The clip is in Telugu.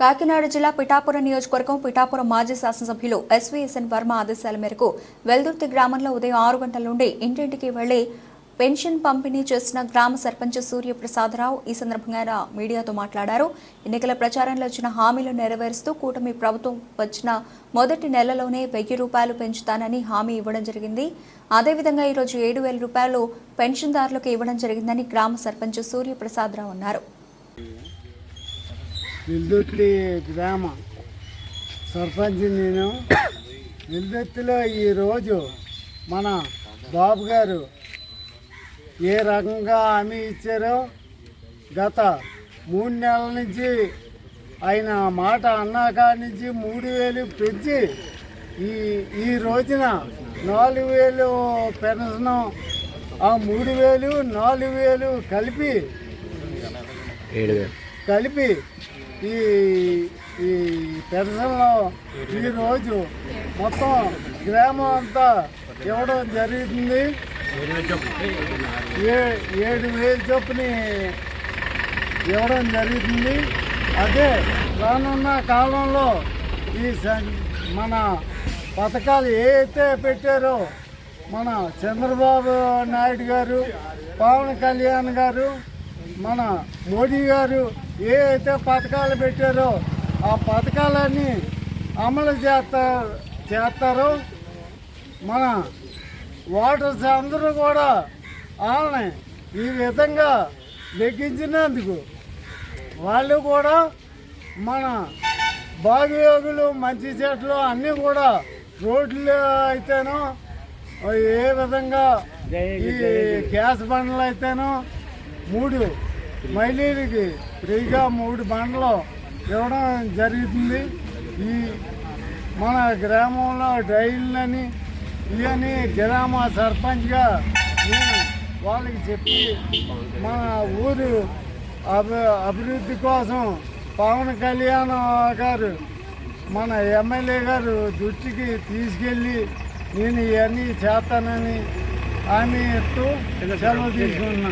కాకినాడ జిల్లా పిఠాపురం నియోజకవర్గం పిఠాపురం మాజీ శాసనసభ్యులు ఎస్వీఎస్ఎన్ వర్మ ఆదేశాల మేరకు వెల్దుర్తి గ్రామంలో ఉదయం ఆరు గంటల నుండి ఇంటింటికి వెళ్ళి పెన్షన్ పంపిణీ చేసిన గ్రామ సర్పంచ్ సూర్యప్రసాదరావు ఈ సందర్భంగా మీడియాతో మాట్లాడారు. ఎన్నికల ప్రచారంలో ఇచ్చిన హామీలు నెరవేరుస్తూ కూటమి ప్రభుత్వం వచ్చిన మొదటి నెలలోనే వెయ్యి రూపాయలు పెంచుతానని హామీ ఇవ్వడం జరిగింది. అదేవిధంగా ఈరోజు ఏడు వేల రూపాయలు పెన్షన్దారులకు ఇవ్వడం జరిగిందని గ్రామ సర్పంచ్ సూర్యప్రసాదరావు అన్నారు. విల్దుర్తి గ్రామ సర్పంచ్ నేను విల్దుర్తిలో ఈరోజు మన బాబు గారు ఏ రకంగా హామీ ఇచ్చారో గత మూడు నెలల నుంచి ఆయన మాట అన్నాక నుంచి మూడు వేలు పెంచి ఈ ఈ రోజున నాలుగు వేలు పెన్షన్ ఆ మూడు వేలు నాలుగు వేలు కలిపి కలిపి ఈ ఈ పెన్షన్లో ఈరోజు మొత్తం గ్రామం అంతా ఇవ్వడం జరుగుతుంది ఏ ఏడు వేలు చొప్పుని ఇవ్వడం జరుగుతుంది అదే రానున్న కాలంలో ఈ మన పథకాలు ఏ అయితే పెట్టారో మన చంద్రబాబు నాయుడు గారు పవన్ కళ్యాణ్ గారు మన మోడీ గారు ఏ అయితే పథకాలు పెట్టారో ఆ పథకాలన్నీ అమలు చేస్తా చేస్తారో మన ఓటర్స్ అందరూ కూడా వాళ్ళని ఈ విధంగా లెక్కించినందుకు వాళ్ళు కూడా మన బాగయోగులు మంచి చెట్లు అన్నీ కూడా రోడ్లు అయితేనో ఏ విధంగా ఈ గ్యాస్ బండ్లు అయితేనో మూడు మహిళలకి ఫ్రీగా మూడు బండ్లు ఇవ్వడం జరుగుతుంది. ఈ మన గ్రామంలో డ్రైన్లని ఇవన్నీ గ్రామ సర్పంచ్గా నేను వాళ్ళకి చెప్పి మన ఊరు అభి అభివృద్ధి కోసం పవన్ కళ్యాణ్ గారు మన ఎమ్మెల్యే గారు దృష్టికి తీసుకెళ్ళి నేను ఇవన్నీ చేస్తానని హామీ ఇస్తూ సెలవు తీసుకున్నా.